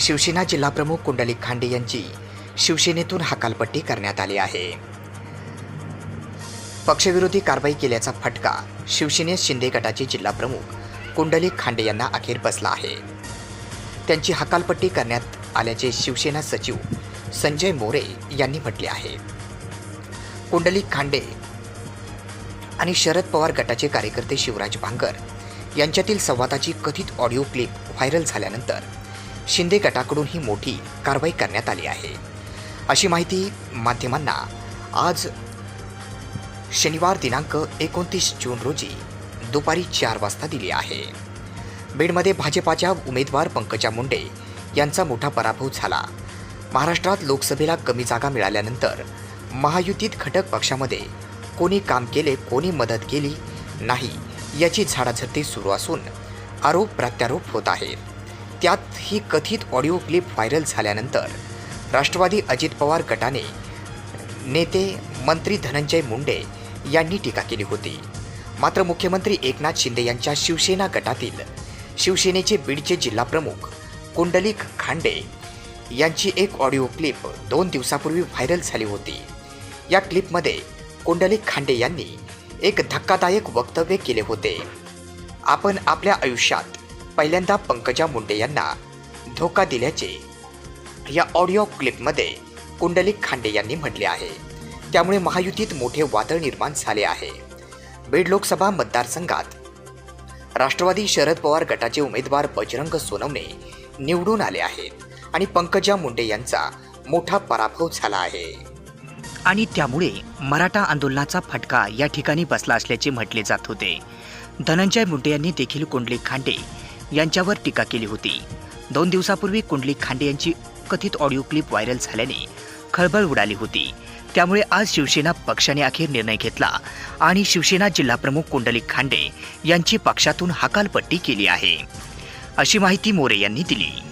शिवसेना जिल्हाप्रमुख कुंडलिक खांडे यांची शिवसेनेतून हकालपट्टी करण्यात आली आहे. पक्षविरोधी कारवाई केल्याचा फटका शिवसेनेत शिंदे गटाचे जिल्हाप्रमुख कुंडलिक खांडे यांना अखेर बसला आहे. त्यांची हकालपट्टी करण्यात आल्याचे शिवसेना सचिव संजय मोरे यांनी म्हटले आहे. कुंडलिक खांडे आणि शरद पवार गटाचे कार्यकर्ते शिवराज भांगर यांच्यातील संवादाची कथित ऑडिओ क्लिप व्हायरल झाल्यानंतर शिंदे गटाकडून ही मोठी कारवाई करण्यात आली आहे. अशी माहिती माध्यमांना आज शनिवार दिनांक एकोणतीस जून रोजी दुपारी चार वाजता दिली आहे. बीडमध्ये भाजपाच्या उमेदवार पंकजा मुंडे यांचा मोठा पराभव झाला. महाराष्ट्रात लोकसभेला कमी जागा मिळाल्यानंतर महायुतीत घटक पक्षामध्ये कोणी काम केले कोणी मदत केली नाही याची झाडाझडती सुरू असून आरोप प्रत्यारोप होत आहेत. त्यात ही कथित ऑडिओ क्लिप व्हायरल झाल्यानंतर राष्ट्रवादी अजित पवार गटाने नेते मंत्री धनंजय मुंडे यांनी टीका केली होती. मात्र मुख्यमंत्री एकनाथ शिंदे यांच्या शिवसेना गटातील शिवसेनेचे बीडचे जिल्हाप्रमुख कुंडलिक खांडे यांची एक ऑडिओ क्लिप दोन दिवसापूर्वी व्हायरल झाली होती. या क्लिपमध्ये कुंडलिक खांडे यांनी एक धक्कादायक वक्तव्य केले होते. आपण आपल्या आयुष्यात पहिल्यांदा पंकजा मुंडे यांना धोका दिल्याचे या ऑडिओ क्लिपमध्ये कुंडलिक खांडे यांनी म्हटले आहे. त्यामुळे महायुतीत मोठे वादळ निर्माण झाले आहे. बीड लोकसभा मतदारसंघात राष्ट्रवादी शरद पवार गटाचे उमेदवार बजरंग सोनवणे निवडून आले आहेत आणि पंकजा मुंडे यांचा मोठा पराभव झाला आहे. आणि त्यामुळे मराठा आंदोलनाचा फटका या ठिकाणी बसला असल्याचे म्हटले जात होते. धनंजय मुंडे यांनी देखील कुंडलिक खांडे यांच्यावर टीका केली होती. दोन दिवसापूर्वी कुंडली खांडे यांची कथित ऑडिओ क्लिप व्हायरल झाल्याने खळबळ उडाली होती. त्यामुळे आज शिवसेना पक्षाने अखेर निर्णय घेतला आणि शिवसेना जिल्हाप्रमुख कुंडलिक खांडे यांची पक्षातून हकालपट्टी केली आहे. अशी माहिती मोरे यांनी दिली.